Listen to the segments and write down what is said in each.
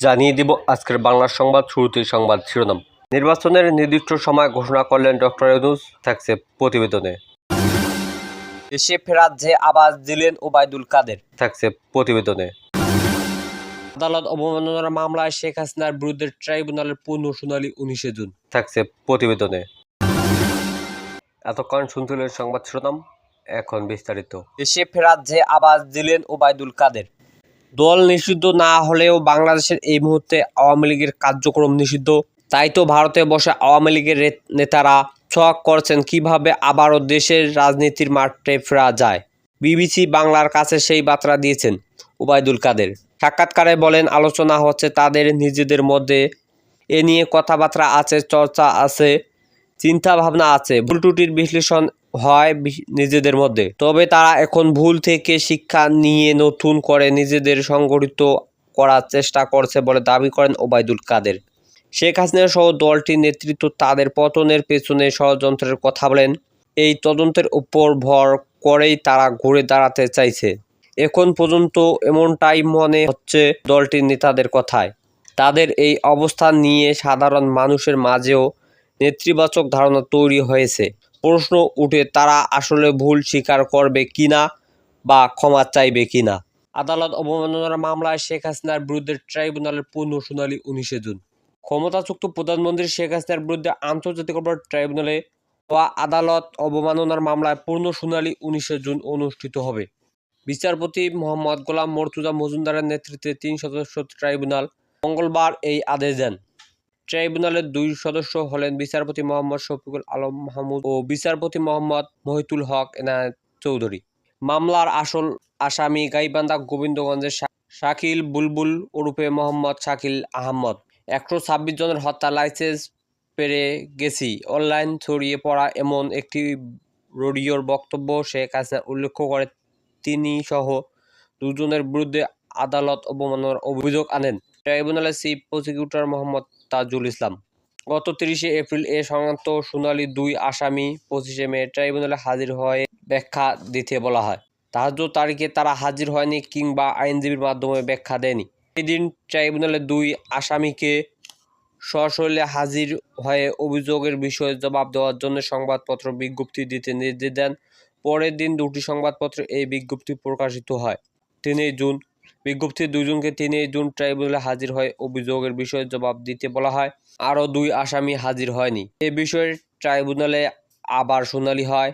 জানিয়ে দিব আজকের বাংলা সংবাদ শুরুতেই সংবাদ শিরোনাম। নির্বাচনের নির্দিষ্ট সময় ঘোষণা করলেন ডক্টর ইউনুস থাকছে প্রতিবেদনে। দেশে ফেরার যে আবাস দিলেন ওবায়দুল কাদের। থাকছে প্রতিবেদনে। আদালত অবমাননার মামলায় শেখ হাসিনার বিরুদ্ধে ট্রাইব্যুনালের পূর্ণ শুনানি উনিশে জুন। থাকছে প্রতিবেদনে। এতক্ষণ শুনছিলেন সংবাদ শিরোনাম এখন বিস্তারিত। দেশে ফেরার যে আবাস দিলেন ওবায়দুল কাদের। দল নিষিদ্ধ না হলেও বাংলাদেশের এই মুহূর্তে আওয়ামী লীগের কার্যক্রম নিষিদ্ধ। তাই তো ভারতে বসে আওয়ামী লীগের নেতারা ছক করছেন কীভাবে আবারও দেশের রাজনীতির মাঠে ফেরা যায়। বিবিসি বাংলার কাছে সেই বার্তা দিয়েছেন ওবায়দুল কাদের। সাক্ষাৎকারে বলেন, আলোচনা হচ্ছে তাদের নিজেদের মধ্যে এ নিয়ে কথাবার্তা আছে, চর্চা আছে চিন্তা ভাবনা আছে। ভুল ত্রুটির বিশ্লেষণ হয় নিজেদের মধ্যে। তবে তারা এখন ভুল থেকে শিক্ষা নিয়ে নতুন করে নিজেদের সংগঠিত করার চেষ্টা করছে বলে দাবি করেন ওবায়দুল কাদের। শেখ হাসিনা সহ দলটির নেতৃত্ব তাদের পতনের পেছনে ষড়যন্ত্রের কথা বলেন। এই তদন্তের উপর ভর করেই তারা ঘুরে দাঁড়াতে চাইছে। এখন পর্যন্ত এমনটাই মনে হচ্ছে দলটির নেতাদের কথায়। তাদের এই অবস্থান নিয়ে সাধারণ মানুষের মাঝেও নেতৃবাচক ধারণা তৈরি হয়েছে। প্রশ্ন উঠে তারা আসলে ভুল স্বীকার করবে কিনা বা ক্ষমা চাইবে কিনা। আদালত অবমাননার মামলায় শেখ হাসিনার বিরুদ্ধে ট্রাইব্যুনালের পূর্ণ শুনানি উনিশে জুন। ক্ষমতাযুক্ত প্রধানমন্ত্রী শেখ হাসিনার বিরুদ্ধে আন্তর্জাতিক অপরাধ ট্রাইব্যুনালে হওয়া আদালত অবমাননার মামলায় পূর্ণ শুনানি উনিশে জুন অনুষ্ঠিত হবে। বিচারপতি মোহাম্মদ গোলাম মর্তুজা মজুমদারের নেতৃত্বে তিন সদস্য ট্রাইব্যুনাল মঙ্গলবার এই আদেশ দেন। ট্রাইব্যুনালের দুই সদস্য হলেন বিচারপতি মোহাম্মদ শফিকুল আলম মাহমুদ ও বিচারপতি মোহাম্মদ মহিতুল হক এনায়েত চৌধুরী। মামলার আসল আসামি গাইবান্ধা গোবিন্দগঞ্জের শাকিল বুলবুল ওরূপে মোহাম্মদ শাকিল আহমদ। একশো ছাব্বিশ জনের হত্যা লাইসেন্স পেরে গেছি। অনলাইন ছড়িয়ে পড়া এমন একটি রডিওর বক্তব্য শেখ হাসিনা উল্লেখ করে তিনি সহ দুজনের বিরুদ্ধে আদালত অবমাননার অভিযোগ আনেন। ট্রাইব্যুনালের চিফ প্রসিকিউটর মোহাম্মদ তাজুল ইসলাম। গত তিরিশে এপ্রিল এ সংক্রান্ত শুনানি দুই আসামি পঁচিশে মে ট্রাইব্যুনালে হাজির হয়ে ব্যাখ্যা দিতে বলা হয়। তাহাজ তারিখে তারা হাজির হয়নি কিংবা আইনজীবীর মাধ্যমে ব্যাখ্যা দেয়নি। এদিন ট্রাইব্যুনালে দুই আসামিকে সশরীরে হাজির হয়ে অভিযোগের বিষয়ে জবাব দেওয়ার জন্য সংবাদপত্র বিজ্ঞপ্তি দিতে নির্দেশ দেন। পরের দিন দুটি সংবাদপত্র এই বিজ্ঞপ্তি প্রকাশিত হয়। তিনই জুন বিজ্ঞপ্তি দুজনকে তিনই জুন ট্রাইব্যুনালে হাজির হয়ে অভিযোগের বিষয়ে জবাব দিতে বলা হয়। আরও দুই আসামি হাজির হয়নি। এ বিষয়ে ট্রাইব্যুনালে আবার শুনানি হয়।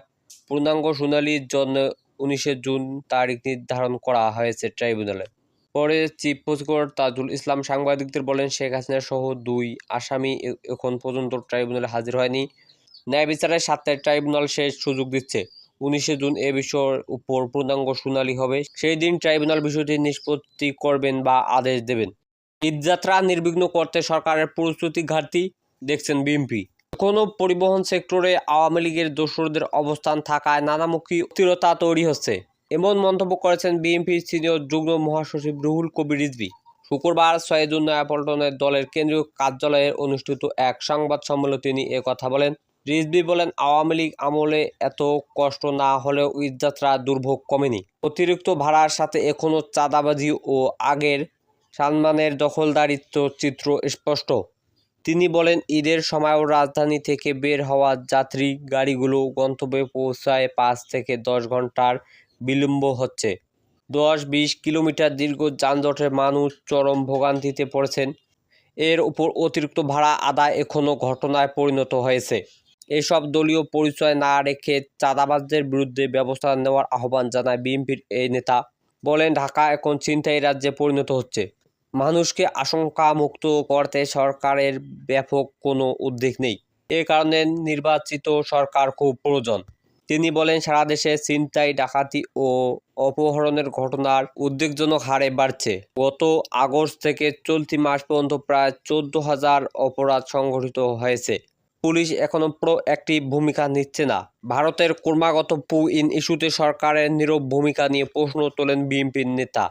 পূর্ণাঙ্গ শুনানির জন্য উনিশে জুন তারিখ নির্ধারণ করা হয়েছে ট্রাইব্যুনালে। পরে চিফ প্রসিকিউটর তাজুল ইসলাম সাংবাদিকদের বলেন, শেখ হাসিনা সহ দুই আসামি এখন পর্যন্ত ট্রাইব্যুনালে হাজির হয়নি। ন্যায় বিচারের সাথে ট্রাইব্যুনাল শেষ সুযোগ দিচ্ছে। উনিশে জুন এ বিষয়ের উপর পূর্ণাঙ্গ শুনানি হবে। সেই দিন ট্রাইব্যুনাল বিষয়টি নিষ্পত্তি করবেন বা আদেশ দেবেন। ঈদযাত্রা নির্বিঘ্ন করতে সরকারের প্রস্তুতি ঘাটতি, দেখছেন বিএনপি। এখনও পরিবহন সেক্টরে আওয়ামী লীগের দোসরদের অবস্থান থাকায় নানামুখী অস্থিরতা তৈরি হচ্ছে। এমন মন্তব্য করেছেন বিএনপির সিনিয়র যুগ্ম মহাসচিব রুহুল কবির রিজভি। শুক্রবার ছয় নয়াপল্টনের দলের কেন্দ্রীয় কার্যালয়ে অনুষ্ঠিত এক সংবাদ সম্মেলনে তিনি কথা বলেন। রিজভি বলেন, আওয়ামী লীগ আমলে এত কষ্ট না হলেও ঈদযাত্রা দুর্ভোগ কমেনি। অতিরিক্ত ভাড়ার সাথে এখনও চাঁদাবাজি ও আগের সালমানের দখলদারিত্ব চিত্র স্পষ্ট। তিনি বলেন, ঈদের সময়ও রাজধানী থেকে বের হওয়া যাত্রী গাড়িগুলো গন্তব্যে পৌঁছায় পাঁচ থেকে দশ ঘণ্টার বিলম্ব হচ্ছে। দশ বিশ কিলোমিটার দীর্ঘ যানজটে মানুষ চরম ভোগান্তিতে পড়েছেন। এর উপর অতিরিক্ত ভাড়া আদায় এখনও ঘটনায় পরিণত হয়েছে। এসব দলীয় পরিচয় না রেখে চাঁদাবাজদের বিরুদ্ধে ব্যবস্থা নেওয়ার আহ্বান জানায় বিএনপির এই নেতা। বলেন, ঢাকা এখন ছিনতাই রাজ্যে পরিণত হচ্ছে। মানুষকে আশঙ্কামুক্ত করতে সরকারের ব্যাপক কোনো উদ্যোগ নেই। এ কারণে নির্বাচিত সরকার খুব প্রয়োজন। তিনি বলেন, সারা দেশে ছিনতাই, ডাকাতি ও অপহরণের ঘটনার উদ্বেগজনক হারে বাড়ছে। গত আগস্ট থেকে চলতি মাস পর্যন্ত প্রায় চোদ্দ হাজার অপরাধ সংঘটিত হয়েছে। পুলিশ এখনও প্রো একটি ভূমিকা নিচ্ছে না। ভারতের ক্রমাগত পু ইন ইস্যুতে সরকারের নীরব ভূমিকা নিয়ে প্রশ্ন তোলেন বিএনপির নেতা।